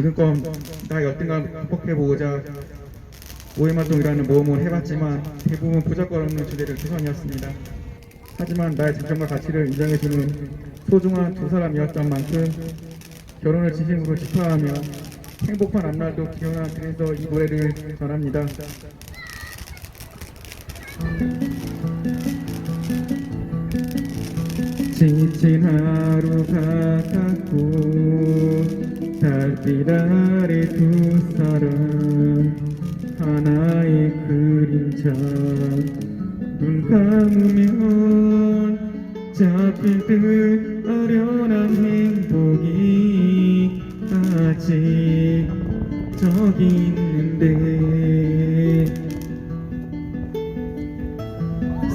지금껏 나 열등감 극복해보고자 오해마동이라는 모험을 해봤지만 대부분 부적걸 없는 주제를 최선이었습니다. 하지만 나의 장점과 가치를 인정해주는 소중한 두 사람이었던 만큼 결혼을 진심으로 축하하며 행복한 앞날도 기원하면서 이 노래를 전합니다. 지친 하루가 갔고 달빛 아래 두 사람 하나의 그림자. 눈 감으면 잡힐 듯 아련한 행복이 아직 저기 있는데.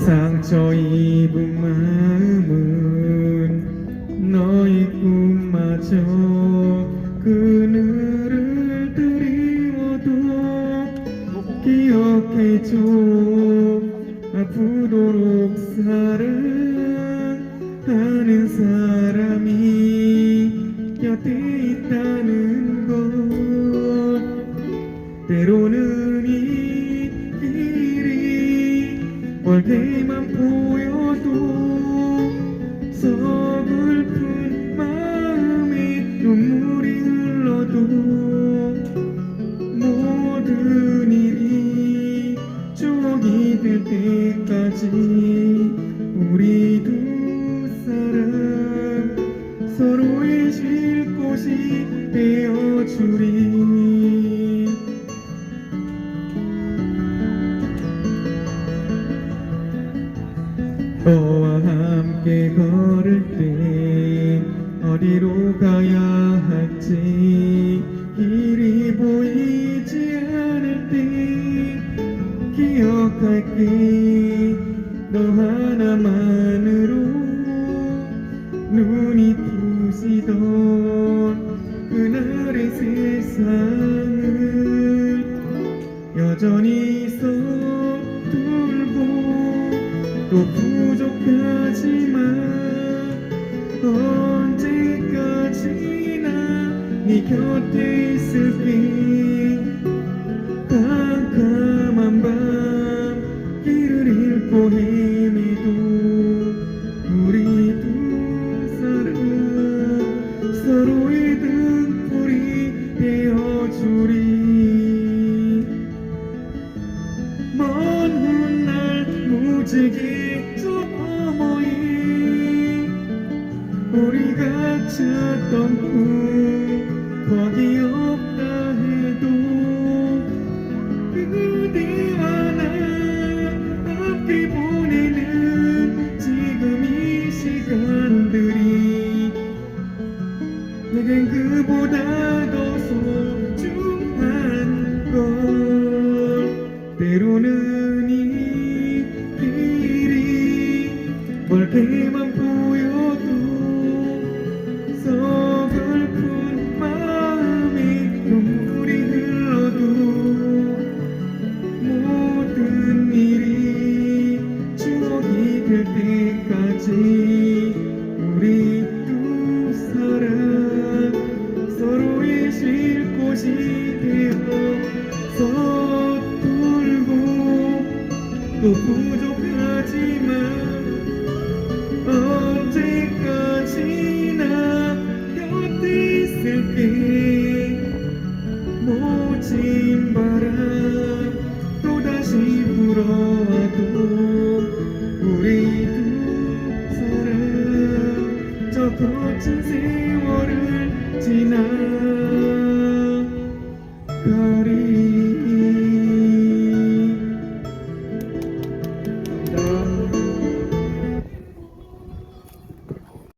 상처 입은 마음은 너의 꿈마저 기억해줘 아프도록 사랑 쉴 곳이 되어주리 너와 함께 걸을 때 어디로 가야 할지 길이 보이지 않을 때 기억할게. 너 하나만으로 눈 또 부족하지만 언제까지나 네 곁에 있을게 찾던 꿈 거기 없다 해도 그대와 나 함께 보내는 지금 이 시간들이 내겐 그보다 더 소중한 걸. 때로는 이 길이 멀게만 싶어 서툴고 또 부족하지만 언제까지나 곁에 있을게. 모진 바람 또다시 불어와도 우리 두 사람 저 거친 세월을 지나